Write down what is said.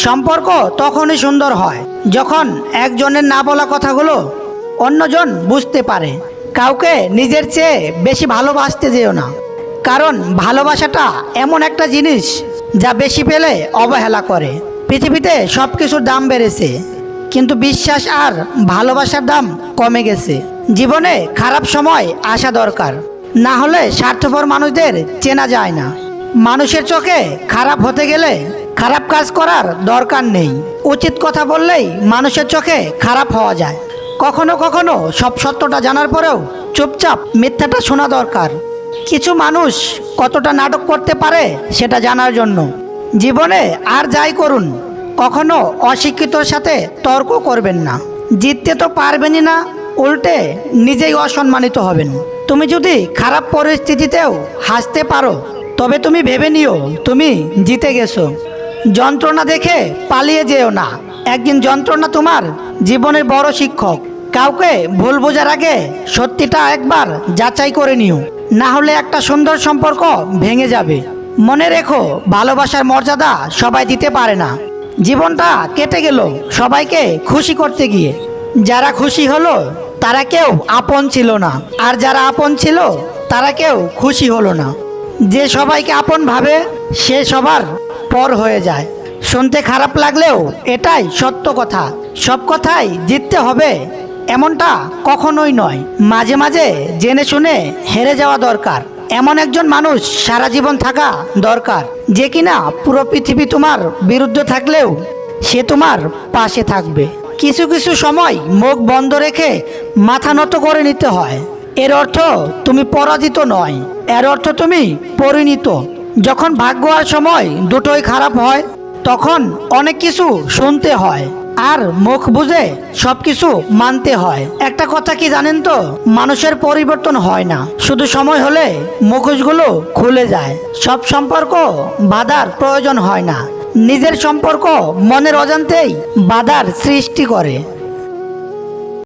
সম্পর্ক তখনই সুন্দর হয়, যখন একজনের না বলা কথাগুলো অন্যজন বুঝতে পারে। কাউকে নিজের চেয়ে বেশি ভালোবাসতে যেও না, কারণ ভালোবাসাটা এমন একটা জিনিস যা বেশি পেলে অবহেলা করে। পৃথিবীতে সব কিছুর দাম বেড়েছে, কিন্তু বিশ্বাস আর ভালোবাসার দাম কমে গেছে। জীবনে খারাপ সময় আসা দরকার, না হলে স্বার্থপর মানুষদের চেনা যায় না। মানুষের চোখে খারাপ হতে গেলে খারাপ কাজ করার দরকার নেই। উচিত কথা বললেই মানুষের চোখে খারাপ হওয়া যায়। কখনো কখনো সব সত্যটা জানার পরেও চুপচাপ মিথ্যাটা শোনা দরকার। কিছু মানুষ কতটা নাটক করতে পারে সেটা জানার জন্য। জীবনে আর যাই করুন, কখনো অশিক্ষিতর সাথে তর্ক করবেন না। জিততে তো পারবেনই না, উল্টে নিজেই অসম্মানিত হবেন। তুমি যদি খারাপ পরিস্থিতিতেও হাসতে পারো, তবে তুমি ভেবে নিও, তুমি জিতে গেছো। যন্ত্রণা দেখে পালিয়ে যেও না। একদিন যন্ত্রণা তোমার জীবনের বড় শিক্ষক। কাউকে ভুল বোঝার আগে সত্যিটা একবার যাচাই করে নিও। না হলে একটা সুন্দর সম্পর্ক ভেঙে যাবে। মনে রেখো, ভালোবাসার মর্যাদা সবাই দিতে পারে না। জীবনটা কেটে গেল সবাইকে খুশি করতে গিয়ে। যারা খুশি হলো, তারা কেউ আপন ছিল না। আর যারা আপন ছিল, তারা কেউ খুশি হলো না। যে সবাইকে আপন ভাবে, সে সবার পর হয়ে যায়। শুনতে খারাপ লাগলেও এটাই সত্য কথা। সব কথাই জিততে হবে এমনটা কখনোই নয়। মাঝে মাঝে জেনে শুনে হেরে যাওয়া দরকার। এমন একজন মানুষ সারা জীবন থাকা দরকার। যে কিনা পুরো পৃথিবী তোমার বিরুদ্ধে থাকলেও সে তোমার পাশে থাকবে। কিছু কিছু সময় মুখ বন্ধ রেখে মাথা নত করে নিতে হয়। এর অর্থ তুমি পরাজিত নয়। এর অর্থ তুমি পরিণত। যখন ভাগ্য আর সময় দুটোই খারাপ হয়, তখন অনেক কিছু শুনতে হয় আর মুখ বুঝে সব কিছু মানতে হয়। একটা কথা কি জানেন তো? মানুষের পরিবর্তন হয় না। শুধু সময় হলে মুখোশগুলো খুলে যায়। সব সম্পর্ক বাধার প্রয়োজন হয় না। নিজের সম্পর্ক মনের অজান্তেই বাধার সৃষ্টি করে।